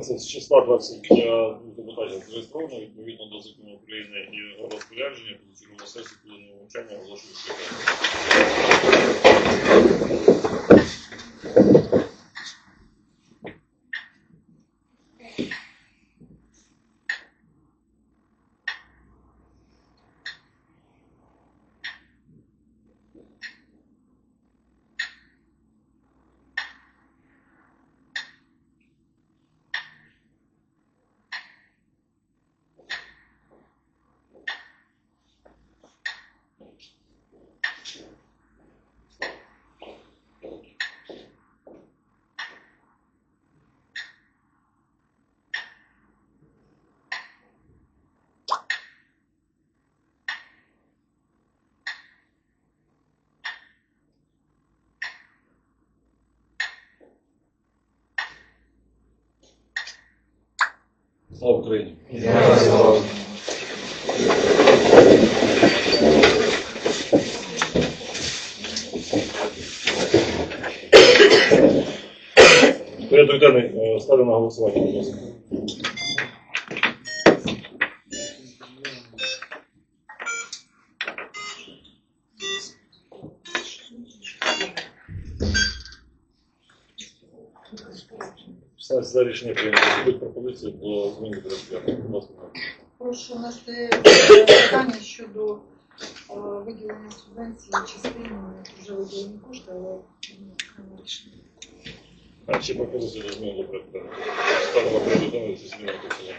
Це з числа 20 депутатів зареєстровано відповідно до закону України і розпорядження позачергового сесії коли навчання оголошую Слава Україні! Порядок денний е, ставлю на голосування, будь ласка. Все за рішення прийнято. Будуть пропозиції до зміни ласка. Прошу внести питання щодо е, виділення субвенції частини вже виділені кошти, але окреме рішення. А ще пропозиції до зміни до порядку. Ставимо порядок денний зі зміною до цілого.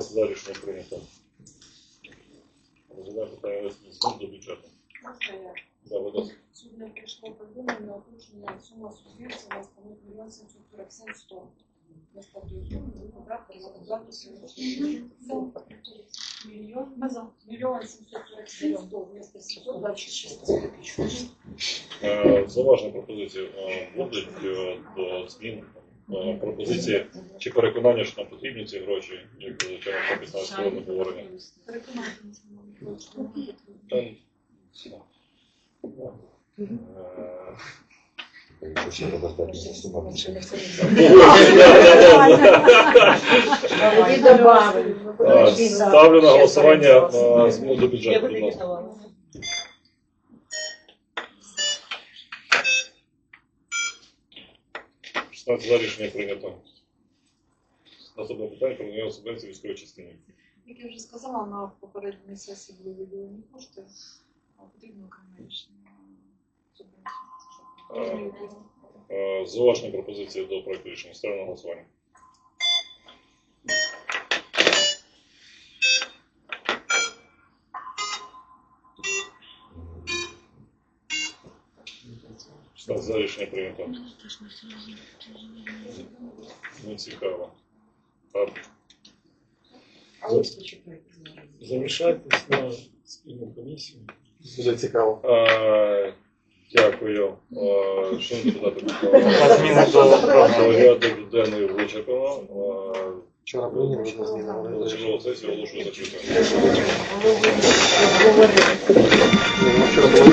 За рішення прийнято. Розглядаємо питання внесення змін до бюджету. Будь. Сьогодні прийшло повідомлення озвучення сума субвенції на становить мільйон 747 100. Ми статуємо контракт на оплату сьогодні. Мільйон, мільйон 747 100 вместо 726. Е, Зауважені пропозиції е, будуть е, до змін е, пропозиції чи переконання, що нам потрібні ці гроші, як звичайно написано сьогодні говорення. Переконати нас більше. Тоді добавимо. Е, Ставлю на голосування е, зміну до бюджету. Будь ласка. Шістнадцять за рішення прийнято. Наступне питання про надання субвенції військової частини. Як я вже сказала, на попередній сесії були виділені кошти, потрібно окреме рішення субвенції. Е, Зауважені пропозиції до проекту рішення. Ставлю на голосування. Шістнадцять за рішення прийнято. Не цікаво. Так. Замішайтесь на спільну комісію. Дуже цікаво. Е, Дякую. Е, Шановні депутати, Зміни до програми. денний вичерпано. Е, Вчора були зміну. але- Позачергову сесію оголошую закритою. Вчора було